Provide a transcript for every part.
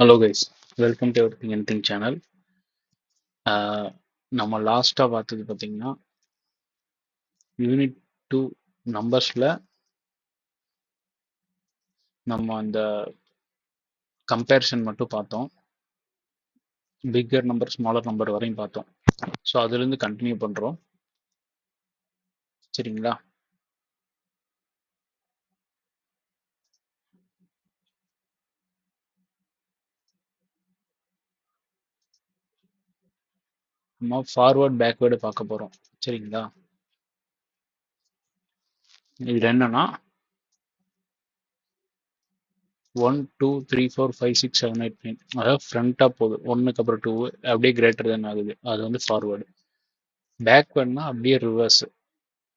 Hello guys welcome to everything thing channel நம்ம லாஸ்ட்டாக பார்த்தது பார்த்தீங்கன்னா யூனிட் டூ நம்பர்ஸில் நம்ம அந்த கம்பேரிசன் மட்டும் பார்த்தோம். பிக்கர் நம்பர் ஸ்மாலர் நம்பர் வரையும் பார்த்தோம். ஸோ அதுலேருந்து கண்டினியூ பண்ணுறோம் சரிங்களா? நம்ம ஃபார்வர்ட் பேக்வேர்டு பார்க்க போகிறோம் சரிங்களா? இது என்னன்னா one two three four five six seven eight nine அதாவது ஃப்ரண்ட்டாக போகுது. ஒன்றுக்கு அப்புறம் டூ அப்படியே கிரேட்டர் தென் ஆகுது. அது வந்து ஃபார்வேர்டு பேக்வேர்ட்னா அப்படியே ரிவர்ஸ்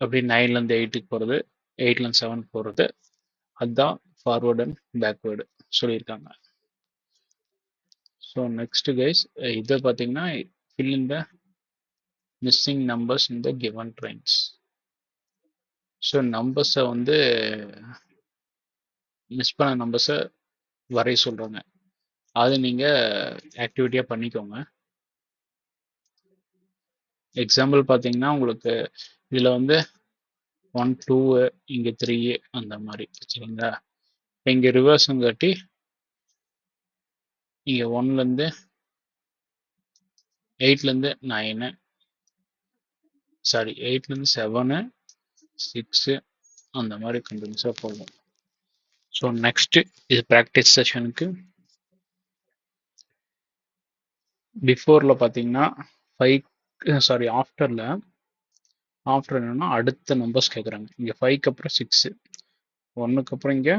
அப்படியே நைன்லேருந்து எயிட்டுக்கு போகிறது எயிட்லேருந்து செவன் போகிறது அதுதான் ஃபார்வேர்டு அண்ட் பேக்வேர்டு சொல்லியிருக்காங்க. ஸோ நெக்ஸ்ட் கைஸ் இதை பார்த்தீங்கன்னா fill in missing numbers in the given trains so நம்பர்ஸை வந்து மிஸ் பண்ண நம்பர்ஸை வரைய சொல்கிறாங்க அது நீங்கள் ஆக்டிவிட்டியாக பண்ணிக்கோங்க. எக்ஸாம்பிள் பார்த்தீங்கன்னா உங்களுக்கு இதில் வந்து ஒன் டூ இங்கே த்ரீ அந்த மாதிரி சரிங்களா? இங்கே ரிவர்ஸுங்காட்டி இங்கே ஒன்லேருந்து எயிட்லேருந்து நைனு சாரி எயிட்லேருந்து செவனு சிக்ஸு அந்த மாதிரி கண்டினியூஸாக போகும். ஸோ நெக்ஸ்ட்டு இது ப்ராக்டிஸ் செஷனுக்கு பிஃபோரில் பார்த்தீங்கன்னா ஃபைவ் சாரி ஆஃப்டரில் ஆஃப்டர் என்னன்னா அடுத்த நம்பர்ஸ் கேட்குறாங்க இங்கே ஃபைவ்க்கு அப்புறம் சிக்ஸு ஒன்றுக்கு அப்புறம் இங்கே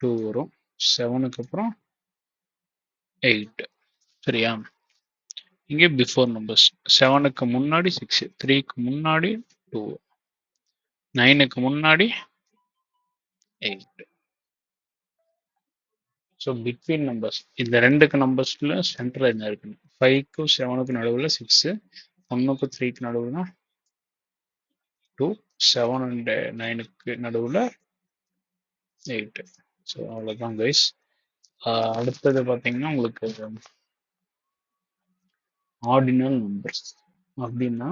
டூ வரும். செவனுக்கு அப்புறம் எயிட் சரியா? இங்கே பிஃபோர் நம்பர்ஸ் செவனுக்கு முன்னாடி சிக்ஸ் த்ரீக்கு முன்னாடி டூ நைனுக்கு முன்னாடி எயிட் ஸோ பிட்வீன் நம்பர்ஸ் இந்த ரெண்டுக்கு நம்பர்ஸில் சென்டரில் என்ன இருக்குன்னு ஃபைவ்க்கும் செவனுக்கு நடுவில் சிக்ஸு ஒன்னுக்கு த்ரீக்கு நடுவில் டூ செவன் அண்ட் நைனுக்கு நடுவில் எயிட்டு ஸோ அவ்வளோதான் கைஸ் அடுத்தது பார்த்தீங்கன்னா உங்களுக்கு ஆர்டினல் நம்பர்ஸ் அப்படின்னா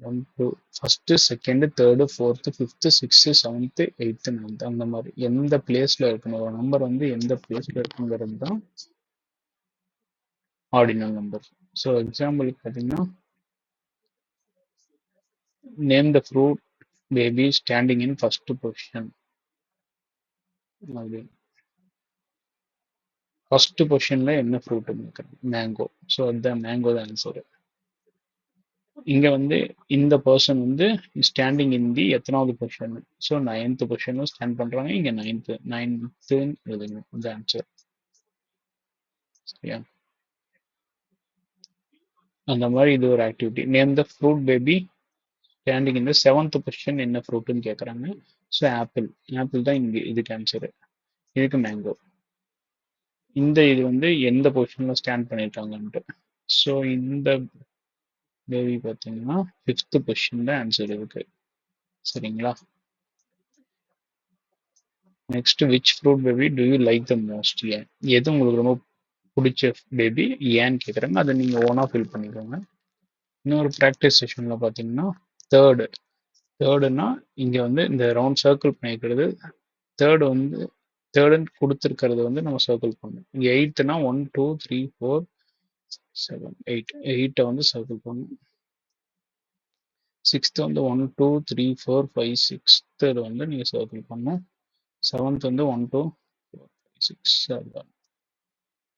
one two first second third fourth fifth sixth seventh eighth ninth அந்த மாதிரி எந்த பிளேஸில் இருக்கணும்? ஒரு நம்பர் வந்து எந்த பிளேஸில் இருக்குங்கிறது தான் ஆர்டினல் நம்பர் ஸோ எக்ஸாம்பிளுக்கு பார்த்தீங்கன்னா name the fruit baby standing in first position அப்படின்னு ஃபர்ஸ்ட் பொசிஷன்ல என்ன ஃப்ரூட் மேங்கோ ஸோ அதுதான் மேங்கோ தான் ஆன்சர் இங்க வந்து இந்த பர்சன் வந்து ஸ்டாண்டிங் இன் தி எத்தனாவது பொசிஷன் ஸோ நைன்த் பொசிஷனும் ஸ்டாண்ட் பண்றாங்க. இங்க நைன்த்து நைன்த்துன்னு எழுதுங்க. இந்த ஆன்சர் சரியா அந்த மாதிரி இது ஒரு activity name the fruit baby standing இந்த செவன்த் பொசிஷன் என்ன ஃப்ரூட்னு கேட்குறாங்க ஸோ ஆப்பிள் ஆப்பிள் தான் இங்கே இதுக்கு ஆன்சரு இதுக்கு மேங்கோ இந்த இது வந்து எந்த பொசிஷனில் ஸ்டாண்ட் பண்ணியிருக்காங்கன்ட்டு ஸோ இந்த பேபி பார்த்தீங்கன்னா ஃபிஃப்த் பொசிஷனில் ஆன்சர் இருக்கு. சரிங்களா? Next which fruit baby do you like the most ஏன்? எது உங்களுக்கு ரொம்ப பிடிச்ச பேபி ஏன்னு கேட்குறாங்க அதை நீங்கள் ஓனாக ஃபில் பண்ணிக்கோங்க. இன்னொரு ப்ராக்டிஸ் செஷனில் பார்த்தீங்கன்னா தேர்டு தேர்டுனா இங்கே வந்து இந்த ரவுண்ட் சர்க்கிள் பண்ணியிருக்கிறது தேர்டு வந்து தேர்டுன்னு கொடுத்துருக்கிறது வந்து நம்ம சர்க்கிள் பண்ணணும். இங்கே எயித்துனா one two three four seven eight எயிட்டை வந்து சர்க்கிள் பண்ணணும். சிக்ஸ்த்து வந்து one two three four five sixth வந்து நீங்கள் சர்க்கிள் பண்ணணும். செவன்த் வந்து one two four five six seven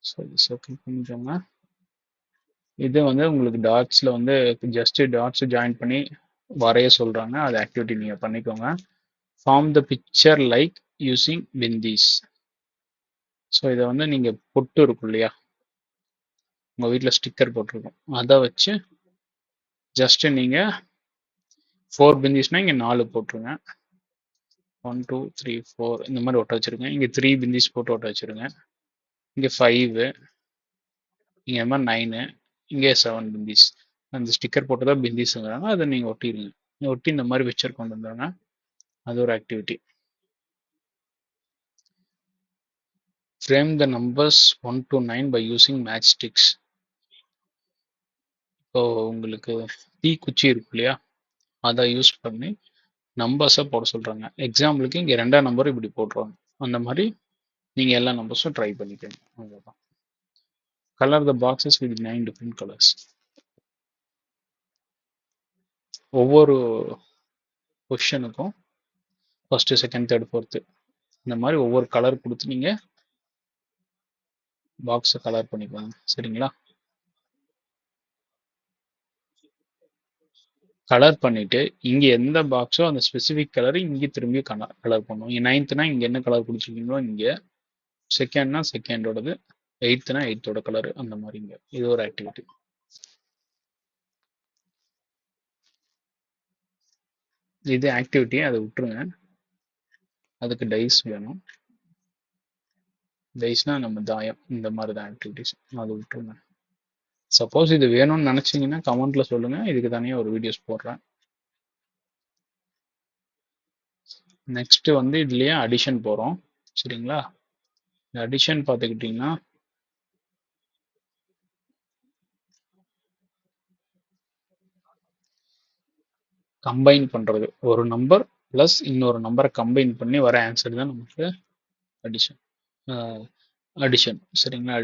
so இது சர்க்கிள் பண்ணிக்கோங்க. இது வந்து உங்களுக்கு டாட்ஸில் வந்து ஜஸ்ட் டாட்ஸ் ஜாயின் பண்ணி வரைய சொல்கிறாங்க அது ஆக்டிவிட்டி நீங்கள் பண்ணிக்கோங்க. Form the picture like using bindis so இதை வந்து நீங்கள் பொட்டு இருக்கும் இல்லையா? உங்கள் வீட்டில் ஸ்டிக்கர் போட்டிருக்கும். அதை வச்சு ஜஸ்ட்டு நீங்கள் ஃபோர் பிந்திஸ்னால் இங்கே நாலு போட்டுருங்க. ஒன் டூ த்ரீ ஃபோர் இந்த மாதிரி ஒட்ட வச்சுருங்க. இங்கே த்ரீ பிந்திஸ் போட்டு ஒட்ட வச்சுருங்க. இங்கே ஃபைவு இங்கே இந்த மாதிரி நைனு இங்கே செவன் பிந்திஸ் அந்த ஸ்டிக்கர் போட்டு தான் பிந்திஸுங்கிறாங்க அதை நீங்கள் ஒட்டிடுங்க ஒட்டி இந்த மாதிரி பிக்சர் கொண்டு வந்துடுங்க அது ஒரு activity frame the numbers one to nine by using match sticks இப்போ உங்களுக்கு தீ குச்சி இருக்கு இல்லையா? அதை யூஸ் பண்ணி நம்பர்ஸை போட சொல்கிறாங்க எக்ஸாம்பிளுக்கு இங்கே ரெண்டாம் நம்பர் இப்படி போட்டுருவாங்க. அந்த மாதிரி நீங்கள் எல்லா நம்பர்ஸும் ட்ரை பண்ணிக்கணும் அவ்வளோதான் colour the boxes with nine different colours ஒவ்வொரு பொசிஷனுக்கும் ஃபஸ்ட்டு செகண்ட் தேர்ட் ஃபோர்த்து இந்த மாதிரி ஒவ்வொரு கலர் கொடுத்து நீங்கள் பாக்ஸை கலர் பண்ணிக்கலாம். சரிங்களா? கலர் பண்ணிட்டு இங்க எந்த பாக்ஸோ அந்த ஸ்பெசிஃபிக் கலர் இங்கே திரும்பி கலர் பண்ணும் இங்க நைன்த்னா இங்க என்ன கலர் கொடுத்துருக்கீங்களோ இங்க செகண்ட்னா செகண்டோடது எயித்துனா எயித்தோட கலர் அந்த மாதிரி இங்க. இது ஒரு ஆக்டிவிட்டி இது ஆக்டிவிட்டி அதை விட்டுருங்க. அதுக்கு டைஸ் வேணும். டைஸ்னா நம்ம தாயம் இந்த மாதிரி தான் ஆக்டிவிட்டிஸ் அது விட்டுருங்க. சப்போஸ் இது வேணும்னு நினச்சிங்கன்னா கமெண்ட்டில் சொல்லுங்கள் இதுக்கு தனியாக ஒரு வீடியோஸ் போடுறேன். நெக்ஸ்ட் வந்து இதுலேயே அடிஷன் போகிறோம் சரிங்களா? இந்த அடிஷன் பார்த்துக்கிட்டிங்கன்னா கம்பைன் பண்ணுறது ஒரு நம்பர் ப்ளஸ் இன்னொரு நம்பரை கம்பைன் பண்ணி வர ஆன்சர் தான் நமக்கு அடிஷன் அடிஷன் சரிங்களா?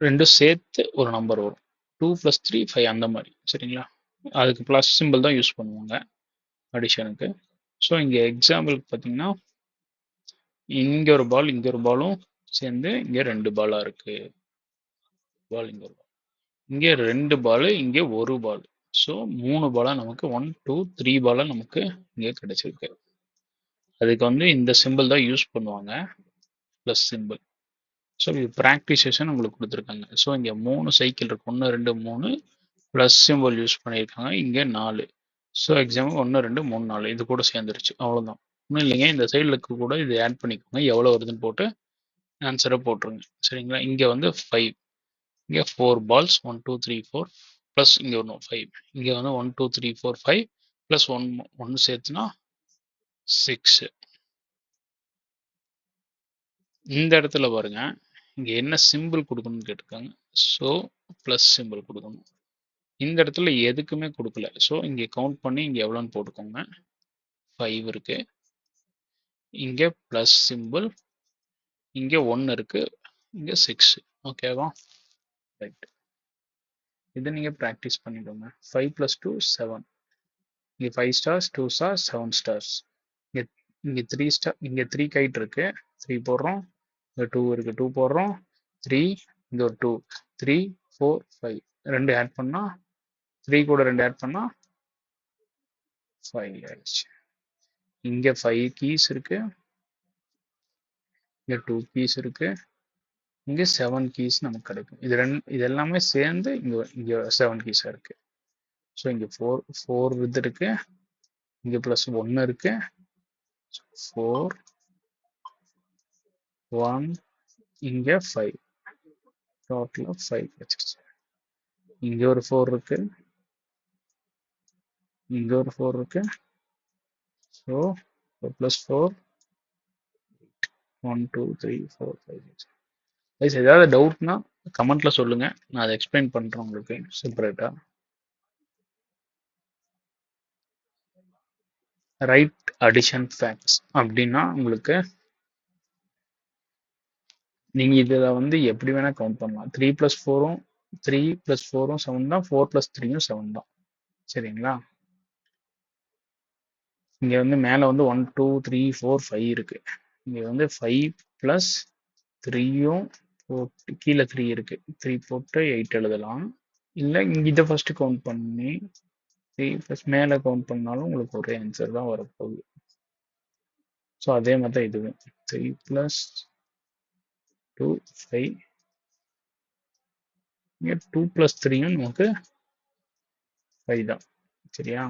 ரெண்டும் சேர்த்து ஒரு நம்பர் வரும். டூ ப்ளஸ் த்ரீ ஃபைவ் அந்த மாதிரி. சரிங்களா? அதுக்கு ப்ளஸ் சிம்பிள் தான் யூஸ் பண்ணுவாங்க அடிஷனுக்கு ஸோ இங்கே எக்ஸாம்பிளுக்கு பார்த்தீங்கன்னா இங்கே ஒரு பால் இங்கே ஒரு பாலும் சேர்ந்து இங்கே ரெண்டு பாலாக இருக்குது பால் இங்கே ஒரு பால் இங்கே ரெண்டு பால் இங்கே ஒரு பால் ஸோ மூணு பாலாக நமக்கு ஒன் டூ த்ரீ பாலாக நமக்கு இங்கே கிடைச்சிருக்கு. அதுக்கு வந்து இந்த சிம்பிள் தான் யூஸ் பண்ணுவாங்க. ப்ளஸ் சிம்பிள் ஸோ இது ப்ராக்டிசேஷன் உங்களுக்கு கொடுத்துருக்காங்க. ஸோ இங்கே மூணு சைக்கிள் இருக்கு. ஒன்று ரெண்டு மூணு. ப்ளஸ் சிம்பிள் யூஸ் பண்ணியிருக்காங்க. இங்கே நாலு. ஸோ எக்ஸாம்பிள் ஒன்று ரெண்டு மூணு நாலு. இது கூட சேர்ந்துருச்சு. அவ்வளோதான் ஒன்றும் இல்லைங்க. இந்த சைடுக்கு கூட இது ஆட் பண்ணிக்கோங்க. எவ்வளோ வருதுன்னு போட்டு ஆன்சரை போட்டுருங்க. சரிங்களா? இங்கே வந்து ஃபைவ் இங்கே four balls one two three four plus இங்கே ஒன்று ஃபைவ் இங்கே வந்து one two three four five plus one ஒன்று சேர்த்துனா சிக்ஸு இந்த இடத்துல பாருங்க. இங்கே என்ன சிம்பிள் கொடுக்கணும்னு கேட்டிருக்காங்க. ஸோ ப்ளஸ் சிம்பிள் கொடுக்கணும். இந்த இடத்துல எதுக்குமே கொடுக்கல. ஸோ இங்கே கவுண்ட் பண்ணி இங்கே எவ்வளோன்னு போட்டுக்கோங்க. ஃபைவ் இருக்கு. இங்கே ப்ளஸ் சிம்பிள் இங்கே ஒன்று இருக்கு. இங்கே சிக்ஸ் ஓகேவா ரைட் இதை நீங்கள் ப்ராக்டிஸ் பண்ணிக்கோங்க. ஃபைவ் ப்ளஸ் டூ செவன் இங்கே five stars two stars seven stars இங்கே இங்கே த்ரீ ஸ்டார் இங்கே த்ரீ கைட் இருக்கு. த்ரீ போடுறோம். இங்கே டூ இருக்கு. டூ போடுறோம். த்ரீ இங்கே ஒரு டூ த்ரீ ஃபோர் ஃபைவ் ரெண்டு ஆட் பண்ணா த்ரீ கூட ரெண்டு ஆட் பண்ணா ஃபைவ் ஆயிடுச்சு. இங்கே ஃபைவ் கீஸ் இருக்கு. இங்கே டூ கீஸ் இருக்கு. இங்கே செவன் கீஸ் நமக்கு கிடைக்கும். இது ரெண்டு இது எல்லாமே சேர்ந்து இங்கே இங்கே செவன் கீஸாக இருக்கு. ஸோ இங்கே ஃபோர் ஃபோர் வித் இருக்கு. இங்கே ப்ளஸ் ஒன்று இருக்குது ஃபோர் ஒன் இங்கே ஃபைவ் டோட்டலா ஃபைவ் வச்சிருச்சு. இங்க ஒரு ஃபோர் இருக்கு. இங்க ஒரு ஃபோர் இருக்கு. So plus four one two three four five six guys ஏதாவது டவுட்னா கமெண்ட்ல சொல்லுங்க. நான் அதை எக்ஸ்பிளைன் பண்றேன் உங்களுக்கு செப்பரேட்டா ரைட் அடிஷன் ஃபேக்ட்ஸ் அப்படின்னா உங்களுக்கு நீங்க இதில் வந்து எப்படி வேணா கவுண்ட் பண்ணலாம். த்ரீ ப்ளஸ் ஃபோரும் த்ரீ ப்ளஸ் ஃபோரும் செவன் தான் ஃபோர் ப்ளஸ் த்ரீயும் செவன் தான். சரிங்களா? இங்க வந்து மேல வந்து one two three four five இருக்கு. இங்க வந்து ஃபைவ் ப்ளஸ் த்ரீயும் போட்டு கீழே த்ரீ இருக்கு. த்ரீ போட்டு எயிட் எழுதலாம். இல்லை இதை ஃபர்ஸ்ட் கவுண்ட் பண்ணி த்ரீ ப்ளஸ் மேலே கவுண்ட் பண்ணாலும் உங்களுக்கு ஒரே ஆன்சர் தான் வரப்போகுது. ஸோ அதே மாதிரி தான் இதுவும். த்ரீ ப்ளஸ் டூ ஃபைவ் இங்கே டூ ப்ளஸ் த்ரீயும் நமக்கு ஃபைவ் தான். சரியா?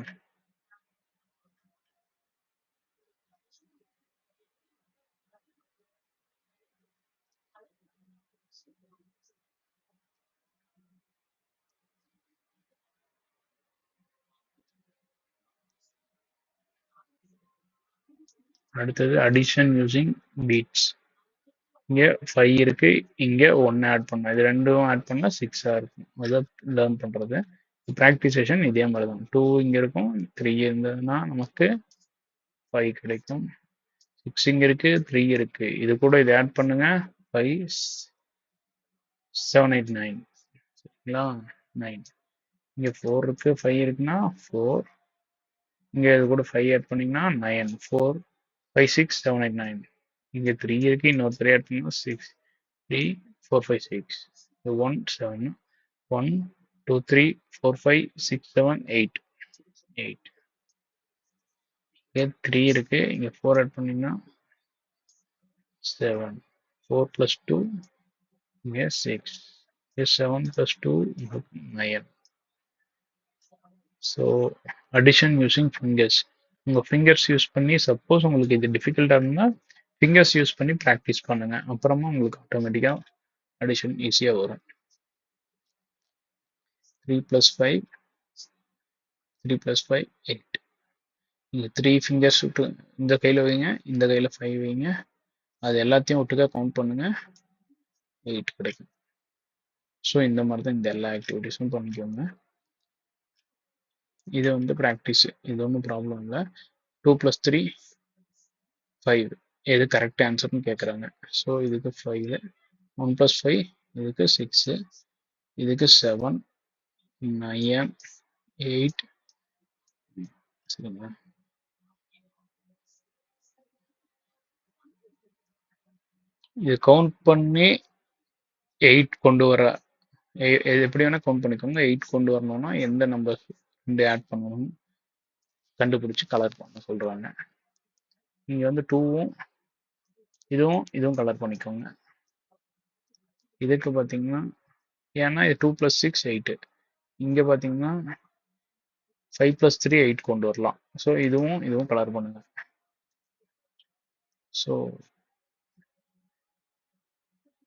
அடுத்தது அடிஷன் யூசிங் பீட்ஸ் இங்கே ஃபைவ் இருக்கு. இங்கே ஒன்று ஆட் பண்ணலாம் இது ரெண்டும் ஆட் பண்ணால் சிக்ஸாக இருக்கும். அதான் லேர்ன் பண்ணுறது ப்ராக்டிசேஷன் இதே மாதிரி தான் டூ இங்கே இருக்கும். த்ரீ இருந்ததுன்னா நமக்கு ஃபைவ் கிடைக்கும். சிக்ஸ் இங்கே இருக்கு. த்ரீ இருக்கு. இது கூட இது ஆட் பண்ணுங்க. ஃபைவ் செவன் எயிட் நைன் சரிங்களா? நைன் இங்கே ஃபோர் இருக்கு. ஃபைவ் இருக்குன்னா ஃபோர் இங்கே இது கூட ஃபைவ் ஆட் பண்ணிங்கன்னா nine four five six seven eight nine இங்கே த்ரீ இருக்கு இன்னொரு three add six three four five six one seven one two three four five six seven eight eight இங்கே த்ரீ இருக்கு. இங்க ஃபோர் ஆட் பண்ணீங்கன்னா seven four plus two இங்கே six இங்கே seven plus two nine so addition using fingers உங்கள் fingers use பண்ணி suppose உங்களுக்கு இது டிஃபிகல்ட்டாக இருந்தால் ஃபிங்கர்ஸ் யூஸ் பண்ணி ப்ராக்டிஸ் பண்ணுங்க. அப்புறமா உங்களுக்கு ஆட்டோமேட்டிக்காக அடிஷன் ஈஸியாக வரும். Three plus five three plus five eight நீங்கள் த்ரீ ஃபிங்கர்ஸ் விட்டு இந்த கையில் வைங்க இந்த கையில் ஃபைவ் வைங்க. அது எல்லாத்தையும் ஒட்டுக்காக கவுண்ட் பண்ணுங்க. எயிட் கிடைக்கும். ஸோ இந்த மாதிரி தான் இந்த எல்லா ஆக்டிவிட்டீஸும் பண்ணிக்கோங்க. இது வந்து ப்ராக்டிஸ் இது ஒன்றும் ப்ராப்ளம் இல்லை. டூ ப்ளஸ் த்ரீ ஃபைவ் எது கரெக்ட் ஆன்சர்னு கேட்குறாங்க ஸோ இதுக்கு ஃபைவ் ஒன் ப்ளஸ் ஃபைவ் இதுக்கு சிக்ஸு இதுக்கு செவன் நயன் எயிட் சரிங்களா? இது கவுண்ட் பண்ணி எயிட் கொண்டு வர எ- எப்படி வேணால் கவுண்ட் பண்ணிக்கோங்க. எயிட் கொண்டு வரணும்னா எந்த நம்பர் ரெண்டு ஆட் பண்ணணும். கண்டுபிடிச்சி கலர் பண்ண சொல்றாங்க. நீங்க வந்து டூவும் இதுவும் இதுவும் கலர் பண்ணிக்கோங்க. இதுக்கு பார்த்தீங்கன்னா ஏன்னா இது டூ ப்ளஸ் சிக்ஸ் எயிட்டு இங்கே பார்த்தீங்கன்னா ஃபைவ் ப்ளஸ் த்ரீ எயிட் கொண்டு வரலாம். ஸோ இதுவும் இதுவும் கலர் பண்ணுங்க. ஸோ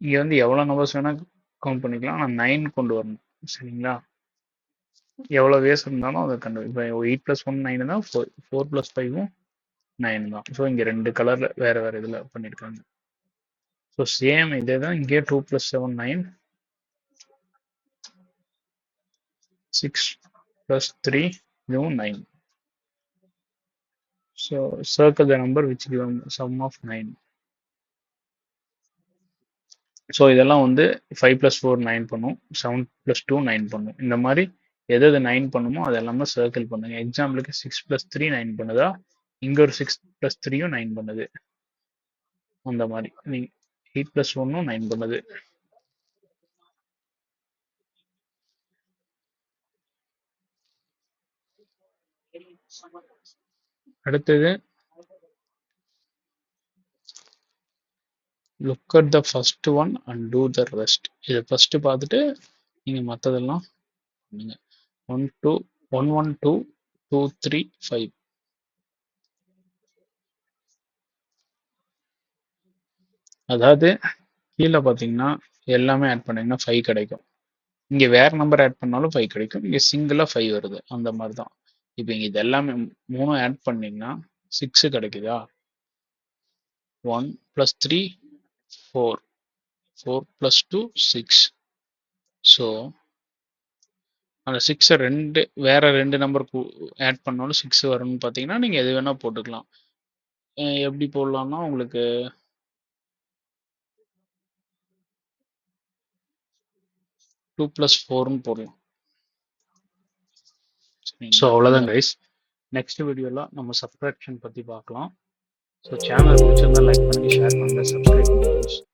இங்கே வந்து எவ்வளோ நம்பர்ஸ் வேணால் கவுண்ட் பண்ணிக்கலாம். ஆனால் நைன் கொண்டு வரணும். சரிங்களா? எவ்வளோ வேஸ் இருந்தாலும் அதை கண்டு இப்போ எயிட் ப்ளஸ் ஒன் நைன் தான் ஃபோர் ஃபோர் ப்ளஸ் ஃபைவும் நைன் தான். ஸோ இங்கே ரெண்டு கலரில் வேறு வேறு இதில் பண்ணியிருக்காங்க ஸோ சேம் இதே தான் இங்கே two plus seven nine six plus three இதுவும் nine so circle the number which given sum of nine so இதெல்லாம் வந்து ஃபைவ் ப்ளஸ் ஃபோர் நைன் பண்ணும். செவன் ப்ளஸ் டூ நைன் பண்ணும். இந்த மாதிரி எது எது நைன் பண்ணுமோ அது எல்லாமே சர்க்கிள் பண்ணுங்க. எக்ஸாம்பிளுக்கு சிக்ஸ் ப்ளஸ் த்ரீ நைன் பண்ணுதா? இங்க ஒரு சிக்ஸ் ப்ளஸ் த்ரீயும் நைன் பண்ணுது. அந்த மாதிரி. நீங்க எயிட் ப்ளஸ் ஒன்னும் நைன் பண்ணுது. அடுத்தது look at the first one and two the rest இதை ஃபர்ஸ்ட் பார்த்துட்டு நீங்க மற்றதெல்லாம் பண்ணுங்க. One two one one two two three five. அதாவது கீழே பார்த்தீங்கன்னா எல்லாமே ஆட் பண்ணிங்கன்னா ஃபைவ் கிடைக்கும். இங்கே வேறு நம்பர் ஆட் பண்ணாலும் ஃபைவ் கிடைக்கும். இங்கே சிங்கிளாக ஃபைவ் வருது. அந்த மாதிரி தான் இப்போ இங்கே இது எல்லாமே மூணும் ஆட் பண்ணிங்கன்னா சிக்ஸு கிடைக்குதா? One plus three four four plus two six so அந்த சிக்ஸை ரெண்டு வேற ரெண்டு நம்பர் ஆட் பண்ணாலும் சிக்ஸ் வரும்னு பார்த்தீங்கன்னா நீங்கள் எது வேணால் போட்டுக்கலாம். எப்படி போடலாம்னா உங்களுக்கு டூ ப்ளஸ் ஃபோர்னு போடலாம். ஸோ அவ்வளோதான் கைஸ் நெக்ஸ்ட் வீடியோவில் நம்ம சப்ஸ்கிரிப்ஷன் பற்றி பார்க்கலாம். ஸோ சேனல் பிடிச்சிருந்தா லைக் பண்ணி ஷேர் பண்ணுங்கள் சப்ஸ்கிரைப் பண்ணுங்கள்.